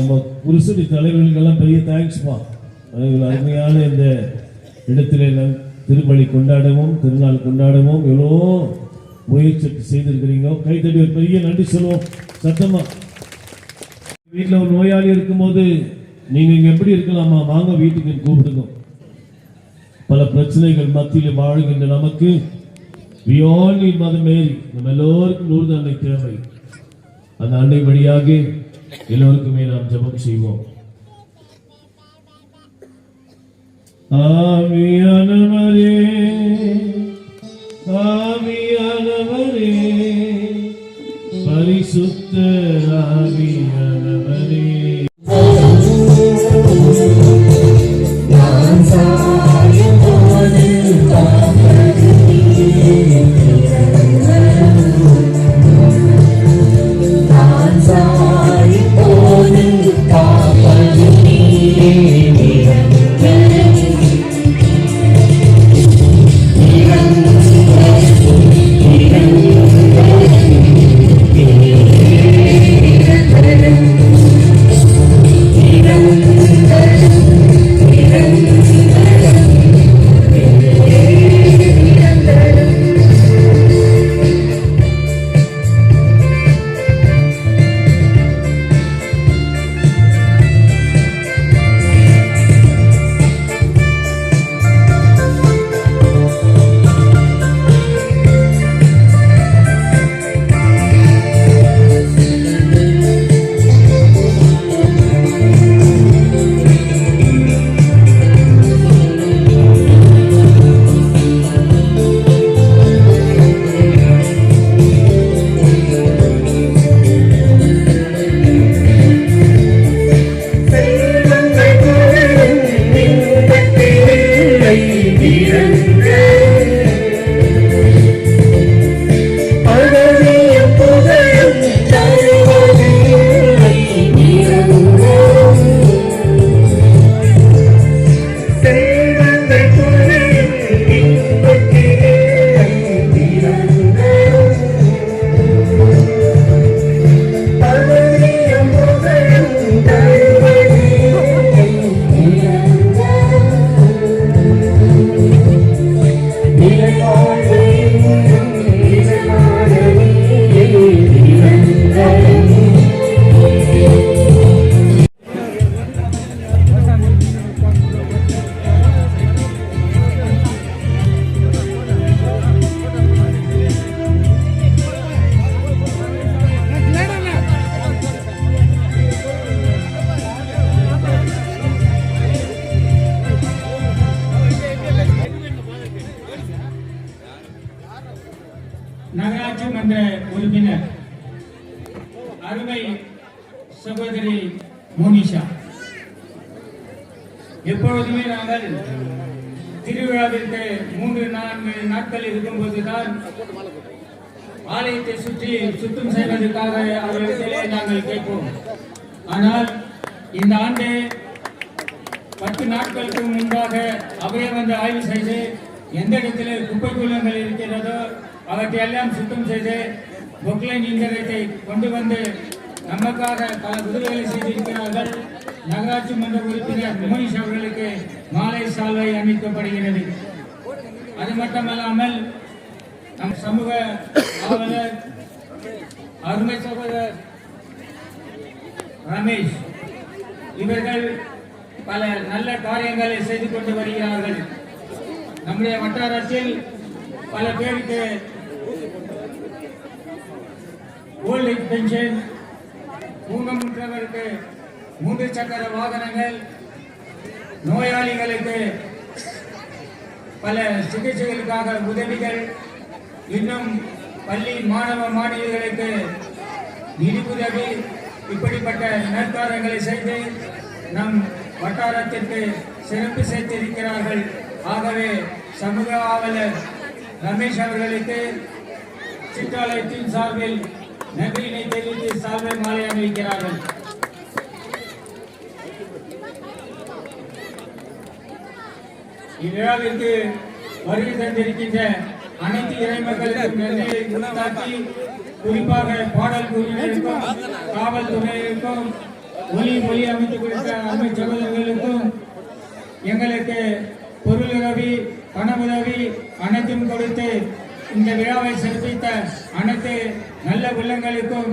நம்ம குருசடி தலைவர்களுக்கெல்லாம் பெரிய தேங்க்ஸ்மா அருமையான இந்த இடத்திலே நம் திருப்பலி கொண்டாடவும் திருநாள் கொண்டாடவும் எவ்வளோ முயற்சி செய்திருக்கிறீங்க கைத்தடி ஒரு பெரிய நன்றி சொல்லுவோம். சத்தமா வீட்டில் ஒரு நோயாளி இருக்கும்போது நீங்க இங்கே எப்படி இருக்கலாமா? வாங்க வீட்டுக்கு கூப்பிடுங்க. பல பிரச்சனைகள் மத்தியில் வாழ்கின்ற நமக்கு we all நம்ம எல்லோருக்கும் நூறு அன்னை தேவை. அந்த அன்னை வழியாக எல்லோருக்குமே நாம் ஜபம் செய்வோம். ஆவியானவரே ஆவியானவரே பரிசுத்த ஆவியானவரே நகராட்சி மன்ற உறுப்பினர் அருமை சகோதரி மோனிஷா. எப்பொழுதுமே நாங்கள் திருவிழாவிற்கு மூன்று நான்கு நாட்கள் இருக்கும்போதுதான் ஆலயத்தை சுற்றி சுத்தம் செய்வதற்காக அவர்களிடத்திலே நாங்கள் கேட்போம். ஆனால் இந்த ஆண்டு பத்து நாட்களுக்கு முன்பாக அவைய வந்து ஆய்வு செய்து எந்த இடத்துல குப்பை குளங்கள் இருக்கிறதோ அவற்றையெல்லாம் சுத்தம் செய்து பொக்லைன் இயந்திரத்தை கொண்டு வந்து நமக்காக பல உதவிகளை செய்திருக்கிறார்கள். நகராட்சி மன்ற உறுப்பினர் மோனிஷ் அவர்களுக்கு மாலை சால்வை அணிவிக்கப்படுகிறது. அது மட்டுமல்லாமல் நம் சமூக ஆவலர் அருமை சகோதரர் ரமேஷ் இவர்கள் பல நல்ல காரியங்களை செய்து கொண்டு வருகிறார்கள். நம்முடைய வட்டாரத்தில் பல பேருக்கு ஓல்ட் ஏஜ் பென்ஷன் ஊனமுற்றவருக்கு மூன்று சக்கர வாகனங்கள் நோயாளிகளுக்கு பல சிகிச்சைகளுக்காக உதவிகள். இன்னும் பள்ளி மாணவ மாணவிகளுக்கு நிதி உதவி இப்படிப்பட்ட நற்காரங்களை செய்து நம் வட்டாரத்திற்கு சிறப்பு சேர்த்திருக்கிறார்கள். ஆகவே சமூக ஆவலர் ரமேஷ் அவர்களுக்கு சிற்றாலயத்தின் சார்பில் நன்றியினை தெரிவித்து சால்வை மாலை அணிவிக்கிறார்கள். இவ்விழாவிற்கு வருகை தந்திருக்கின்ற அனைத்து இறைமக்களுக்கும் நன்றியை குறிப்பாக பாடல் குழுவினருக்கும் காவல்துறையினருக்கும் ஒலி மொழி அமைத்து கொடுத்த அருமை சகோதரர்களுக்கும் எங்களுக்கு பொருள் உதவி பண உதவி அனைத்தும் கொடுத்து இந்த விழாவை சிறப்பித்த அனைத்து நல்ல உள்ளங்களுக்கும்